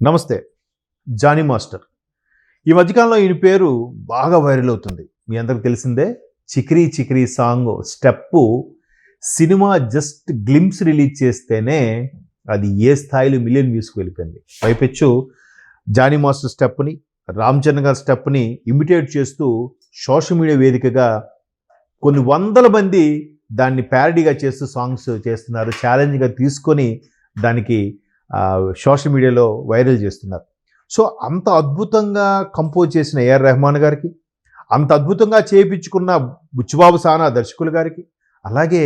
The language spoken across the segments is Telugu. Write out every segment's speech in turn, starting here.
నమస్తే జానీ మాస్టర్. ఈ మధ్యకాలంలో ఈయన పేరు బాగా వైరల్ అవుతుంది. మీ అందరికి తెలిసిందే Chikri Chikri song step cinema just glimpse release చేస్తేనే అది ఏ స్థాయిలో మిలియన్ వ్యూస్కి వెళ్ళిపోయింది. పైపెచ్చు జానీ మాస్టర్ స్టెప్ని రామ్ చరణ్ గారి స్టెప్ని ఇమిటేట్ చేస్తూ సోషల్ మీడియా వేదికగా కొన్ని వందల మంది దాన్ని ప్యారడీగా చేస్తూ సాంగ్స్ చేస్తున్నారు ఛాలెంజ్గా తీసుకొని దానికి సోషల్ మీడియాలో వైరల్ చేస్తున్నారు. సో అంత అద్భుతంగా కంపోజ్ చేసిన ఏఆర్ రెహమాన్ గారికి అంత అద్భుతంగా చేయించుకున్న బుచ్చిబాబు సానా దర్శకులు గారికి అలాగే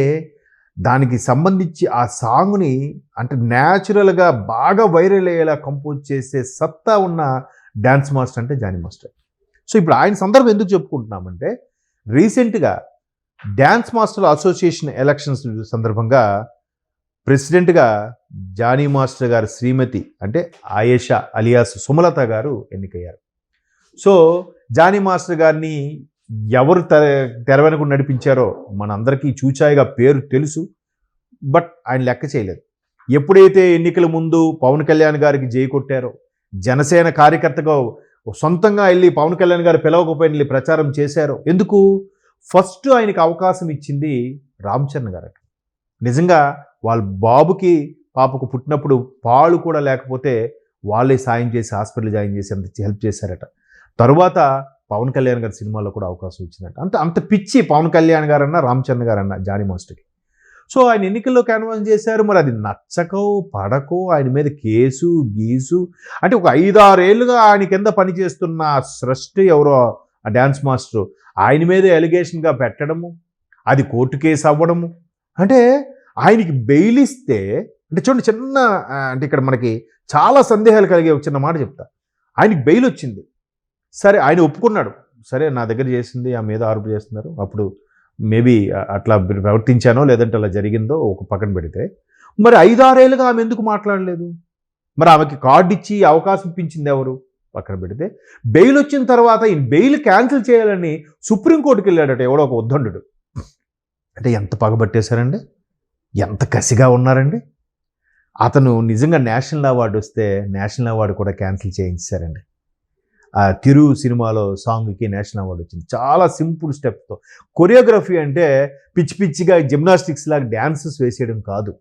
దానికి సంబంధించి ఆ సాంగ్ని అంటే న్యాచురల్గా బాగా వైరల్ అయ్యేలా కంపోజ్ చేసే సత్తా ఉన్న డ్యాన్స్ మాస్టర్ అంటే జానీ మాస్టర్. సో ఇప్పుడు ఆయన సందర్భం ఎందుకు చెప్పుకుంటున్నామంటే రీసెంట్గా డ్యాన్స్ మాస్టర్ అసోసియేషన్ ఎలక్షన్స్ సందర్భంగా ప్రెసిడెంట్గా జానీ మాస్టర్ గారి శ్రీమతి అంటే ఆయేషా అలియాస్ సుమలత గారు ఎన్నికయ్యారు. సో జానీ మాస్టర్ గారిని ఎవరు తెర నడిపించారో మనందరికీ చూచాయిగా పేరు తెలుసు బట్ ఆయన లెక్క చేయలేదు. ఎప్పుడైతే ఎన్నికల ముందు పవన్ కళ్యాణ్ గారికి జై కొట్టారో జనసేన కార్యకర్తగా సొంతంగా వెళ్ళి పవన్ కళ్యాణ్ గారు పిలవకపోయిన వెళ్ళి ప్రచారం చేశారో ఎందుకు? ఫస్ట్ ఆయనకి అవకాశం ఇచ్చింది రామ్ చరణ్ గారు నిజంగా వాళ్ళ బాబుకి పాపకు పుట్టినప్పుడు పాలు కూడా లేకపోతే వాళ్ళే సాయం చేసి హాస్పిటల్ జాయిన్ చేసి అంత హెల్ప్ చేశారట. తరువాత పవన్ కళ్యాణ్ గారి సినిమాలో కూడా అవకాశం ఇచ్చినట్టు అంత అంత పిచ్చి పవన్ కళ్యాణ్ గారన్నా రామ్ చరణ్ జానీ మాస్టర్కి. సో ఆయన ఎన్నికల్లో క్యాన్వాస్ చేశారు. మరి అది నచ్చకో పడకో ఆయన మీద కేసు గీసు. అంటే ఒక ఐదారేళ్ళుగా ఆయన కింద పనిచేస్తున్న సృష్టి ఎవరో ఆ డ్యాన్స్ మాస్టర్ ఆయన మీద ఎలిగేషన్గా పెట్టడము అది కోర్టు కేసు అవ్వడము. అంటే ఆయనకి బెయిల్ ఇస్తే అంటే చూడండి చిన్న అంటే ఇక్కడ మనకి చాలా సందేహాలు కలిగే ఒక చిన్న మాట చెప్తా. ఆయనకి బెయిల్ వచ్చింది. సరే ఆయన ఒప్పుకున్నాడు. సరే నా దగ్గర చేసింది ఆ మీద ఆరోపణ చేస్తున్నారు. అప్పుడు మేబీ అట్లా ప్రవర్తించానో లేదంటే అలా జరిగిందో ఒక పక్కన పెడితే మరి ఐదారేళ్ళుగా ఆమె ఎందుకు మాట్లాడలేదు? మరి ఆమెకి కార్డు ఇచ్చి అవకాశం ఇప్పించింది ఎవరు? పక్కన పెడితే బెయిల్ వచ్చిన తర్వాత ఈ బెయిల్ క్యాన్సిల్ చేయాలని సుప్రీంకోర్టుకి వెళ్ళాడట ఎవడో ఒక ఉద్దండు అంటే ఎంత పగబట్టేశారండి? ఎంత కసిగా ఉన్నారండి? అతను నిజంగా నేషనల్ అవార్డు వస్తే నేషనల్ అవార్డు కూడా క్యాన్సిల్ చేయించారండి. ఆ తిరు సినిమాలో సాంగ్కి నేషనల్ అవార్డు వచ్చింది. చాలా సింపుల్ స్టెప్తో. కొరియోగ్రఫీ అంటే పిచ్చి పిచ్చిగా జిమ్నాస్టిక్స్ లాగా డ్యాన్సెస్ వేసేయడం కాదు.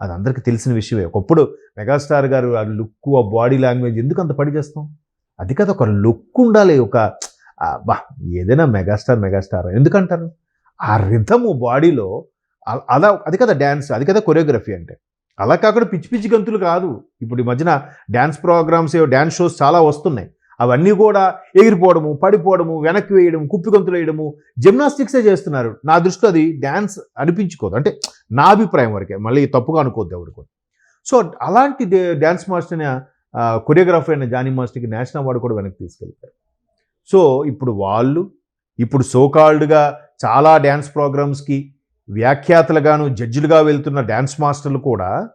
అది అందరికీ తెలిసిన విషయమే. ఒకప్పుడు మెగాస్టార్ గారు ఆ లుక్ ఆ బాడీ లాంగ్వేజ్ ఎందుకు అంత పడి చేస్తాం? అది కదా ఒక లుక్ ఉండాలి ఒక బా ఏదైనా మెగాస్టార్ మెగాస్టార్? ఎందుకంటారు? ఆ రిథము బాడీలో అలా అది కదా డ్యాన్స్ అది కదా కొరియోగ్రఫీ అంటే. అలా కాకుండా పిచ్చి పిచ్చి గంతులు కాదు. ఇప్పుడు ఈ మధ్యన డ్యాన్స్ ప్రోగ్రామ్స్ డ్యాన్స్ షోస్ చాలా వస్తున్నాయి. అవన్నీ కూడా ఎగిరిపోవడము పడిపోవడము వెనక్కి వేయడం కుప్పి గంతులు వేయడము జిమ్నాస్టిక్సే చేస్తున్నారు. నా దృష్టిలో అది డ్యాన్స్ అనిపించుకోదు. అంటే నా అభిప్రాయం వరకే. మళ్ళీ తప్పుగా అనుకోవద్దు ఎవరికి సో అలాంటి డ్యాన్స్ మాస్టర్ అయిన కొరియోగ్రాఫర్ అయిన జానీ మాస్టర్కి నేషనల్ అవార్డు కూడా వెనక్కి తీసుకెళ్తారు సో ఇప్పుడు వాళ్ళు ఇప్పుడు సోకాల్డ్గా చాలా డ్యాన్స్ ప్రోగ్రామ్స్కి వ్యాఖ్యాతలుగాను జడ్జిలుగా వెళ్తున్న డ్యాన్స్ మాస్టర్లు కూడా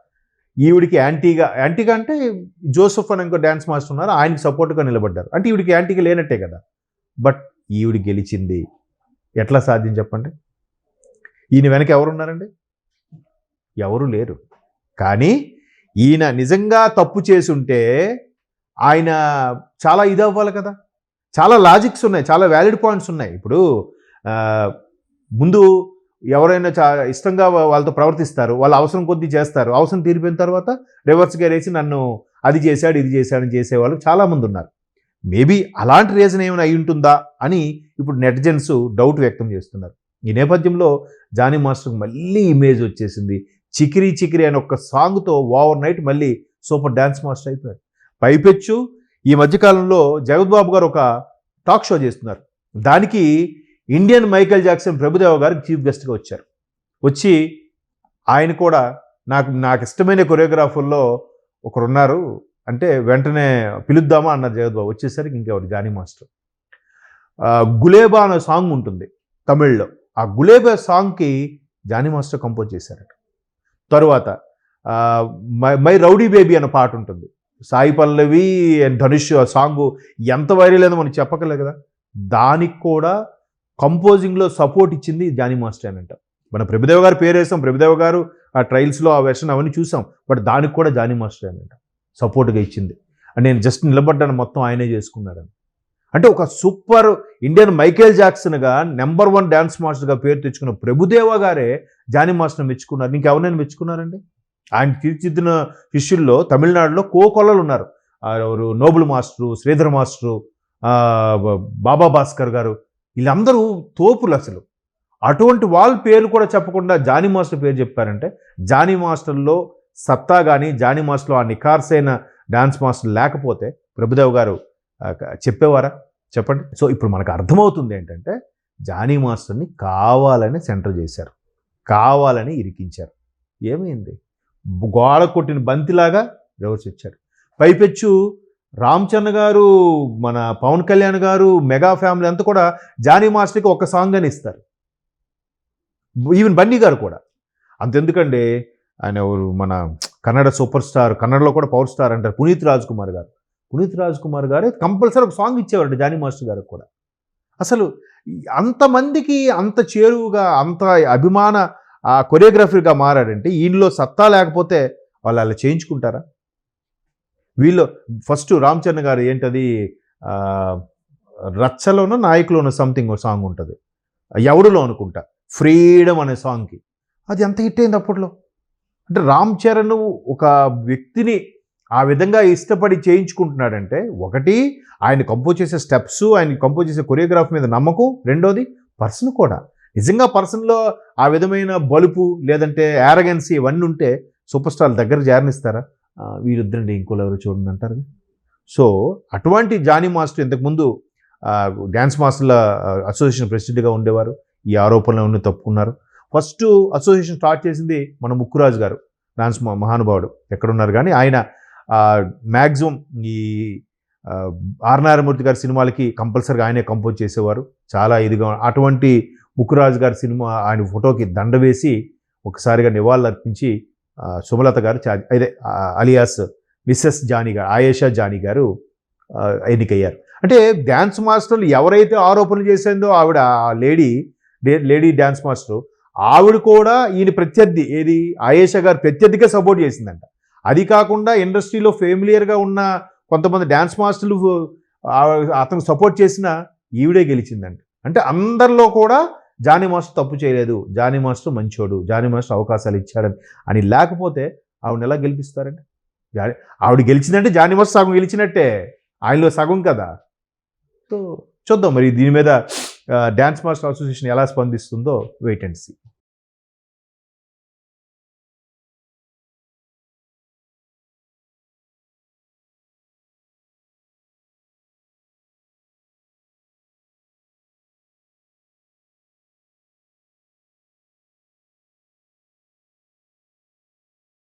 ఈవిడికి యాంటీగా యాంటీగా అంటే జోసఫ్ అని ఇంకో డ్యాన్స్ మాస్టర్ ఉన్నారు ఆయనకి సపోర్ట్గా నిలబడ్డారు. అంటే ఈవిడికి యాంటీగా లేనట్టే కదా. బట్ ఈవిడి గెలిచింది. ఎట్లా సాధ్యం చెప్పండి? ఈయన వెనక ఎవరున్నారండి ఎవరు లేరు. కానీ ఈయన నిజంగా తప్పు చేసి ఉంటే ఆయన చాలా ఇది అవ్వాలి కదా. చాలా లాజిక్స్ ఉన్నాయి చాలా వ్యాలిడ్ పాయింట్స్ ఉన్నాయి. ఇప్పుడు ముందు ఎవరైనా చా ఇష్టంగా వాళ్ళతో ప్రవర్తిస్తారు. వాళ్ళ అవసరం కొద్దీ చేస్తారు. అవసరం తీరిపోయిన తర్వాత రివర్స్గా వేసి నన్ను అది చేశాడు ఇది చేశాడు అని చేసేవాళ్ళు చాలామంది ఉన్నారు. మేబీ అలాంటి రీజన్ ఏమైనా అయి ఉంటుందా అని ఇప్పుడు నెటిజన్స్ డౌట్ వ్యక్తం చేస్తున్నారు. ఈ నేపథ్యంలో జానీ మాస్టర్కి మళ్ళీ ఇమేజ్ వచ్చేసింది. చికిరి చికిరి అనే ఒక సాంగ్తో ఓవర్ నైట్ మళ్ళీ సూపర్ డ్యాన్స్ మాస్టర్ అయిపోయారు పైపెచ్చు ఈ మధ్యకాలంలో జగద్బాబు గారు ఒక టాక్ షో చేస్తున్నారు. దానికి ఇండియన్ మైకేల్ జాక్సన్ ప్రభుదేవ గారు చీఫ్ గెస్ట్గా వచ్చారు. వచ్చి ఆయన కూడా నాకు నాకు ఇష్టమైన కొరియోగ్రాఫర్లో ఒకరున్నారు. అంటే వెంటనే పిలుద్దామా అన్నారు జగద్బాబు. వచ్చేసరికి ఇంకెవరు? జానీ మాస్టర్. గులేబా అనే సాంగ్ ఉంటుంది తమిళ్ళో. ఆ గులేబా సాంగ్కి జానీ మాస్టర్ కంపోజ్ చేశారట. తరువాత మై మై రౌడీ బేబీ అనే పాట ఉంటుంది. సాయి పల్లవి అండ్ ధనుష్ ఆ సాంగ్ ఎంత వైరల్ అయిందో మనం చెప్పకలేదు కదా. దానికి కూడా కంపోజింగ్లో సపోర్ట్ ఇచ్చింది జానీ మాస్టర్ అని అంట. మన ప్రభుదేవ గారు పేరు వేసాం. ప్రభుదేవ గారు ఆ ట్రయల్స్లో ఆ వెర్షన్ అవన్నీ చూసాం. బట్ దానికి కూడా జానీ మాస్టర్ అని అంట. సపోర్ట్గా ఇచ్చింది. నేను జస్ట్ నిలబడ్డాను. మొత్తం ఆయనే చేసుకున్నాడని అంటే ఒక సూపర్ ఇండియన్ మైకేల్ జాక్సన్గా నెంబర్ వన్ డ్యాన్స్ మాస్టర్గా పేరు తెచ్చుకున్న ప్రభుదేవ గారే జానీ మాస్టర్ మెచ్చుకున్నారు. ఇంకెవరైనా మెచ్చుకున్నారండి? ఆయన తీర్చిదిద్దిన శిష్యుల్లో తమిళనాడులో కోకొల్లలు ఉన్నారు. ఎవరు? Noble master Sridhar master Baba Bhaskar గారు. వీళ్ళందరూ తోపులు అసలు. అటువంటి వాళ్ళ పేరు కూడా చెప్పకుండా జానీ మాస్టర్ పేరు చెప్పారంటే జానీ మాస్టర్లో సత్తా కానీ జానీ మాస్టర్లో ఆ నిఖార్సైన డాన్స్ మాస్టర్ లేకపోతే ప్రభుదేవ్ గారు చెప్పేవారా? చెప్పండి. సో ఇప్పుడు మనకు అర్థమవుతుంది ఏంటంటే జానీ మాస్టర్ని కావాలని సెంటర్ చేశారు. కావాలని ఇరికించారు. ఏమైంది? గోడ కొట్టిన బంతిలాగా రివర్స్ ఇచ్చారు. పైపెచ్చు రామ్ గారు మన పవన్ కళ్యాణ్ గారు మెగా ఫ్యామిలీ అంతా కూడా జానీ మాస్టర్కి ఒక సాంగ్ అని ఇస్తారు. ఈవెన్ బన్నీ గారు కూడా. అంతెందుకండి ఆయన ఎవరు మన కన్నడ సూపర్ స్టార్ కన్నడలో కూడా పవర్ స్టార్ అంటారు పునీత్ రాజ్ కుమార్ గారు. పునీత్ రాజ్ కుమార్ గారు కంపల్సరీ ఒక సాంగ్ ఇచ్చేవారు జానీ మాస్టర్ గారికి కూడా. అసలు అంతమందికి అంత చేరువుగా అంత అభిమాన ఆ కొరియోగ్రఫీగా మారాడంటే ఈయనలో సత్తా లేకపోతే వాళ్ళు అలా చేయించుకుంటారా? వీళ్ళు ఫస్ట్ రామ్ చరణ్ గారు ఏంటది? రచ్చలోనో నాయకులోనో సంథింగ్ సాంగ్ ఉంటుంది. ఎవడులో అనుకుంటా? ఫ్రీడమ్ అనే సాంగ్కి అది ఎంత హిట్ అయింది అప్పట్లో? అంటే రామ్ చరణ్ ఒక వ్యక్తిని ఆ విధంగా ఇష్టపడి చేయించుకుంటున్నాడంటే ఒకటి ఆయన కంపోజ్ చేసే స్టెప్స్ ఆయన కంపోజ్ చేసే కొరియోగ్రాఫ్ మీద నమ్మకం రెండోది పర్సన్ కూడా. నిజంగా పర్సన్లో ఆ విధమైన బలుపు లేదంటే యారగెన్సీ ఇవన్నీ ఉంటే సూపర్ స్టార్ దగ్గర జారనిస్తారా? ఆ, ఇంకోలు ఇంకోళ్ళు ఎవరు చూడండి అంటారు సో అటువంటి జానీ మాస్టర్ ఇంతకుముందు డ్యాన్స్ మాస్టర్ల అసోసియేషన్ ప్రెసిడెంట్గా ఉండేవారు. ఈ ఆరోపణలు ఉన్న తప్పుకున్నారు? ఫస్ట్ అసోసియేషన్ స్టార్ట్ చేసింది మన ముక్కురాజు గారు డాన్స్ మహానుభావుడు. ఎక్కడున్నారు కానీ ఆయన మ్యాక్సిమం ఈ ఆర్నారాయణమూర్తి గారి సినిమాలకి కంపల్సరీగా ఆయనే కంపోజ్ చేసేవారు. చాలా ఇదిగా అటువంటి ముక్కురాజు గారి సినిమా ఆయన ఫోటోకి దండ వేసి ఒకసారిగా నివాళులు అర్పించి సుమలత గారు చా- అదే అలియాస్ మిస్సెస్ జానీ గారు ఆయేషా జానీ గారు ఎన్నికయ్యారు. అంటే డ్యాన్స్ మాస్టర్లు ఎవరైతే ఆరోపణలు చేసిందో ఆవిడ ఆ లేడీ లేడీ డ్యాన్స్ మాస్టర్ ఆవిడ కూడా ఈయన ప్రత్యర్థి ఏది? ఆయేషా గారు ప్రత్యర్థిగా సపోర్ట్ చేసిందంట. అది కాకుండా ఇండస్ట్రీలో ఫెమిలియర్గా ఉన్న కొంతమంది డ్యాన్స్ మాస్టర్లు అతను సపోర్ట్ చేసిన ఈవిడే గెలిచిందంట. అంటే అందరిలో కూడా జానీ మాస్టర్ తప్పు చేయలేదు జానీ మాస్టర్ మంచోడు జానీ మాస్టర్ అవకాశాలు ఇచ్చాడని అని లేకపోతే ఆవిడని ఎలా గెలిపిస్తారండి? జానీ ఆవిడ గెలిచిందంటే జానీ మాస్టర్ సగం గెలిచినట్టే ఆయనలో సగం కదా. సో చూద్దాం మరి దీని మీద డ్యాన్స్ మాస్టర్ అసోసియేషన్ ఎలా స్పందిస్తుందో వెయిట్ అండ్ సీ